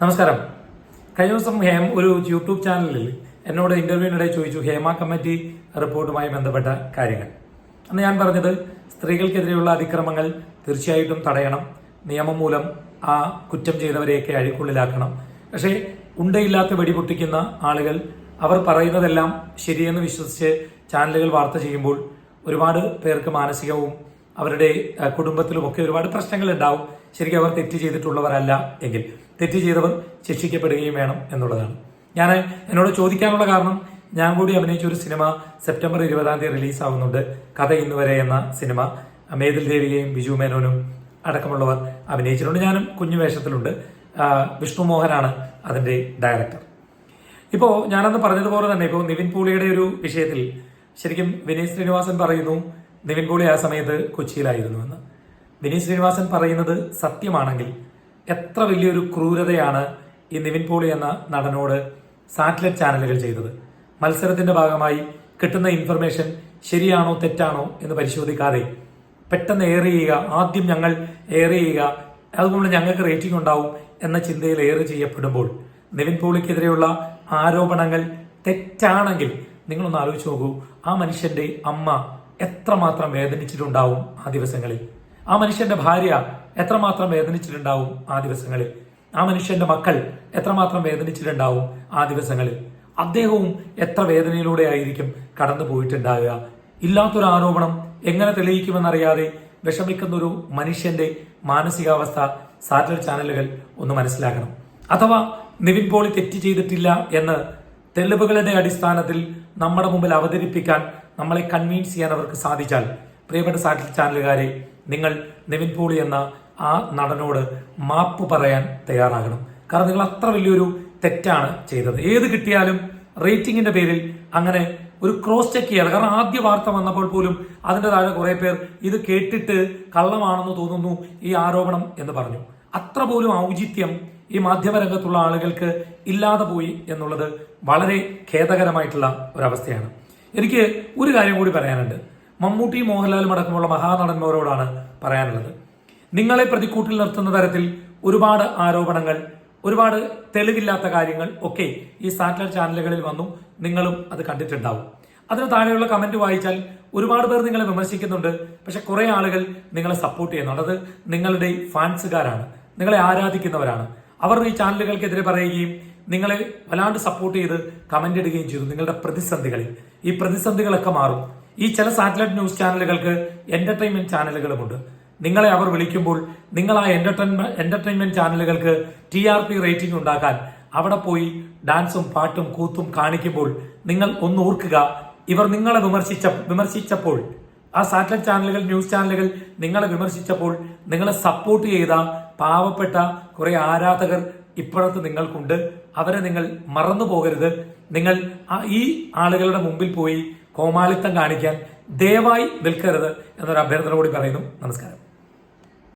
നമസ്കാരം. കഴിഞ്ഞ ദിവസം ഹേം ഒരു യൂട്യൂബ് ചാനലിൽ എന്നോട് ഇന്റർവ്യൂവിനിടെ ചോദിച്ചു ഹേമ കമ്മിറ്റി റിപ്പോർട്ടുമായി ബന്ധപ്പെട്ട കാര്യങ്ങൾ. അന്ന് ഞാൻ പറഞ്ഞത് സ്ത്രീകൾക്കെതിരെയുള്ള അതിക്രമങ്ങൾ തീർച്ചയായിട്ടും തടയണം. നിയമം മൂലം ആ കുറ്റം ചെയ്തവരെയൊക്കെ അഴിക്കുള്ളിലാക്കണം. പക്ഷേ ഉണ്ടയില്ലാത്ത വെടിപൊട്ടിക്കുന്ന ആളുകൾ അവർ പറയുന്നതെല്ലാം ശരിയെന്ന് വിശ്വസിച്ച് ചാനലുകൾ വാർത്ത ചെയ്യുമ്പോൾ ഒരുപാട് പേർക്ക് മാനസികവും അവരുടെ കുടുംബത്തിലുമൊക്കെ ഒരുപാട് പ്രശ്നങ്ങൾ ഉണ്ടാവും ശരിക്കും അവർ തെറ്റ് ചെയ്തിട്ടുള്ളവരല്ല എങ്കിൽ. തെറ്റ് ചെയ്തവർ ശിക്ഷിക്കപ്പെടുകയും വേണം എന്നുള്ളതാണ്. ഞാൻ എന്നോട് ചോദിക്കാനുള്ള കാരണം ഞാൻ കൂടി അഭിനയിച്ച ഒരു സിനിമ സെപ്റ്റംബർ ഇരുപതാം തീയതി റിലീസ് ആവുന്നുണ്ട് കഥ ഇന്ന് വരെ എന്ന സിനിമ. മേതിൽ ദേവികയും ബിജു മേനോനും അടക്കമുള്ളവർ അഭിനയിച്ചിട്ടുണ്ട്. ഞാനും കുഞ്ഞു വേഷത്തിലുണ്ട്. വിഷ്ണു മോഹനാണ് അതിന്റെ ഡയറക്ടർ. ഇപ്പോ ഞാനന്ന് പറഞ്ഞതുപോലെ തന്നെ ഇപ്പോൾ നിവിൻ പൂളിയുടെ ഒരു വിഷയത്തിൽ ശരിക്കും വിനീത് ശ്രീനിവാസൻ പറയുന്നു നിവിൻ പൂളി ആ സമയത്ത് കൊച്ചിയിലായിരുന്നു എന്ന്. വിനീത് ശ്രീനിവാസൻ പറയുന്നത് സത്യമാണെങ്കിൽ എത്ര വലിയൊരു ക്രൂരതയാണ് ഈ നിവിൻ പോളി എന്ന നടനോട് സാറ്റലൈറ്റ് ചാനലുകൾ ചെയ്തത്. മത്സരത്തിന്റെ ഭാഗമായി കിട്ടുന്ന ഇൻഫർമേഷൻ ശരിയാണോ തെറ്റാണോ എന്ന് പരിശോധിക്കാതെ പെട്ടെന്ന് എയർ ചെയ്യുക ആദ്യം ഞങ്ങൾ എയർ ചെയ്യുക അതുകൊണ്ട് ഞങ്ങൾക്ക് റേറ്റിംഗ് ഉണ്ടാവും എന്ന ചിന്തയിൽ എയർ ചെയ്യപ്പെടുമ്പോൾ നിവിൻ പോളിക്കെതിരെയുള്ള ആരോപണങ്ങൾ തെറ്റാണെങ്കിൽ നിങ്ങളൊന്ന് ആലോചിച്ച് നോക്കൂ ആ മനുഷ്യന്റെ അമ്മ എത്രമാത്രം വേദനിച്ചിട്ടുണ്ടാവും ആ ദിവസങ്ങളിൽ. ആ മനുഷ്യന്റെ ഭാര്യ എത്രമാത്രം വേദനിച്ചിട്ടുണ്ടാവും ആ ദിവസങ്ങളിൽ? ആ മനുഷ്യന്റെ മക്കൾ എത്രമാത്രം വേദനിച്ചിട്ടുണ്ടാവും ആ ദിവസങ്ങളിൽ? അദ്ദേഹവും എത്ര വേദനയിലൂടെ ആയിരിക്കും കടന്നു പോയിട്ടുണ്ടാകുക ഇല്ലാത്തൊരു ആരോപണം എങ്ങനെ തെളിയിക്കുമെന്നറിയാതെ വിഷമിക്കുന്ന ഒരു മനുഷ്യന്റെ മാനസികാവസ്ഥ സാറ്റലൈറ്റ് ചാനലുകൾ ഒന്ന് മനസ്സിലാക്കണം. അഥവാ നിവിൻ പോളി തെറ്റ് ചെയ്തിട്ടില്ല എന്ന് തെളിവുകളുടെ അടിസ്ഥാനത്തിൽ നമ്മുടെ മുമ്പിൽ അവതരിപ്പിക്കാൻ നമ്മളെ കൺവീൻസ് ചെയ്യാൻ അവർക്ക് സാധിച്ചാൽ പ്രിയപ്പെട്ട സാറ്റലൈറ്റ് ചാനലുകാരെ നിങ്ങൾ നിവിൻ പോളി എന്ന ആ നടനോട് മാപ്പ് പറയാൻ തയ്യാറാകണം. കാരണം നിങ്ങൾ അത്ര വലിയൊരു തെറ്റാണ് ചെയ്തത്. ഏത് കിട്ടിയാലും റേറ്റിംഗിന്റെ പേരിൽ അങ്ങനെ ഒരു ക്രോസ് ചെക്ക് ചെയ്യാതെ കാരണം ആദ്യ വാർത്ത വന്നപ്പോൾ പോലും അതിന്റെ താഴെ കുറെ പേർ ഇത് കേട്ടിട്ട് കള്ളമാണെന്ന് തോന്നുന്നു ഈ ആരോപണം എന്ന് പറഞ്ഞു. അത്ര പോലും ഔചിത്യം ഈ മാധ്യമരംഗത്തുള്ള ആളുകൾക്ക് ഇല്ലാതെ പോയി എന്നുള്ളത് വളരെ ഖേദകരമായിട്ടുള്ള ഒരവസ്ഥയാണ്. എനിക്ക് ഒരു കാര്യം കൂടി പറയാനുണ്ട്. മമ്മൂട്ടി മോഹൻലാലും അടക്കമുള്ള മഹാനടന്മാരോടാണ് പറയാനുള്ളത്. നിങ്ങളെ പ്രതിക്കൂട്ടിൽ നിർത്തുന്ന തരത്തിൽ ഒരുപാട് ആരോപണങ്ങൾ ഒരുപാട് തെളിവില്ലാത്ത കാര്യങ്ങൾ ഒക്കെ ഈ സാറ്റലൈറ്റ് ചാനലുകളിൽ വന്നു. നിങ്ങളും അത് കണ്ടിട്ടുണ്ടാവും. അതിന് താഴെയുള്ള കമന്റ് വായിച്ചാൽ ഒരുപാട് പേർ നിങ്ങളെ വിമർശിക്കുന്നുണ്ട്. പക്ഷെ കുറെ ആളുകൾ നിങ്ങളെ സപ്പോർട്ട് ചെയ്യുന്നുണ്ട്. അത് നിങ്ങളുടെ ഫാൻസുകാരാണ്. നിങ്ങളെ ആരാധിക്കുന്നവരാണ്. അവർ ഈ ചാനലുകൾക്കെതിരെ പറയുകയും നിങ്ങളെ വല്ലാണ്ട് സപ്പോർട്ട് ചെയ്ത് കമന്റ് ഇടുകയും ചെയ്തു നിങ്ങളുടെ പ്രതിസന്ധികളിൽ. ഈ പ്രതിസന്ധികളൊക്കെ മാറും. ഈ ചില സാറ്റലൈറ്റ് ന്യൂസ് ചാനലുകൾക്ക് എന്റർടൈൻമെന്റ് ചാനലുകളുമുണ്ട്. നിങ്ങളെ അവർ വിളിക്കുമ്പോൾ നിങ്ങൾ ആ എന്റർടൈൻമെന്റ് എന്റർടൈൻമെന്റ് ചാനലുകൾക്ക് ടി ആർ പി റേറ്റിംഗ് ഉണ്ടാക്കാൻ അവിടെ പോയി ഡാൻസും പാട്ടും കൂത്തും കാണിക്കുമ്പോൾ നിങ്ങൾ ഒന്ന് ഓർക്കുക ഇവർ നിങ്ങളെ വിമർശിച്ച വിമർശിച്ചപ്പോൾ ആ സാറ്റലൈറ്റ് ചാനലുകൾ ന്യൂസ് ചാനലുകൾ നിങ്ങളെ വിമർശിച്ചപ്പോൾ നിങ്ങളെ സപ്പോർട്ട് ചെയ്ത പാവപ്പെട്ട കുറെ ആരാധകർ ഇപ്പോഴത്തെ നിങ്ങൾക്കുണ്ട്. അവരെ നിങ്ങൾ മറന്നു പോകരുത് നിങ്ങൾ ഈ ആളുകളുടെ മുമ്പിൽ പോയി കോമാളിത്തം കാണിക്കാൻ ദയവായി നിൽക്കരുത് എന്നൊരു അഭ്യർത്ഥന കൂടി പറയുന്നു. നമസ്കാരം.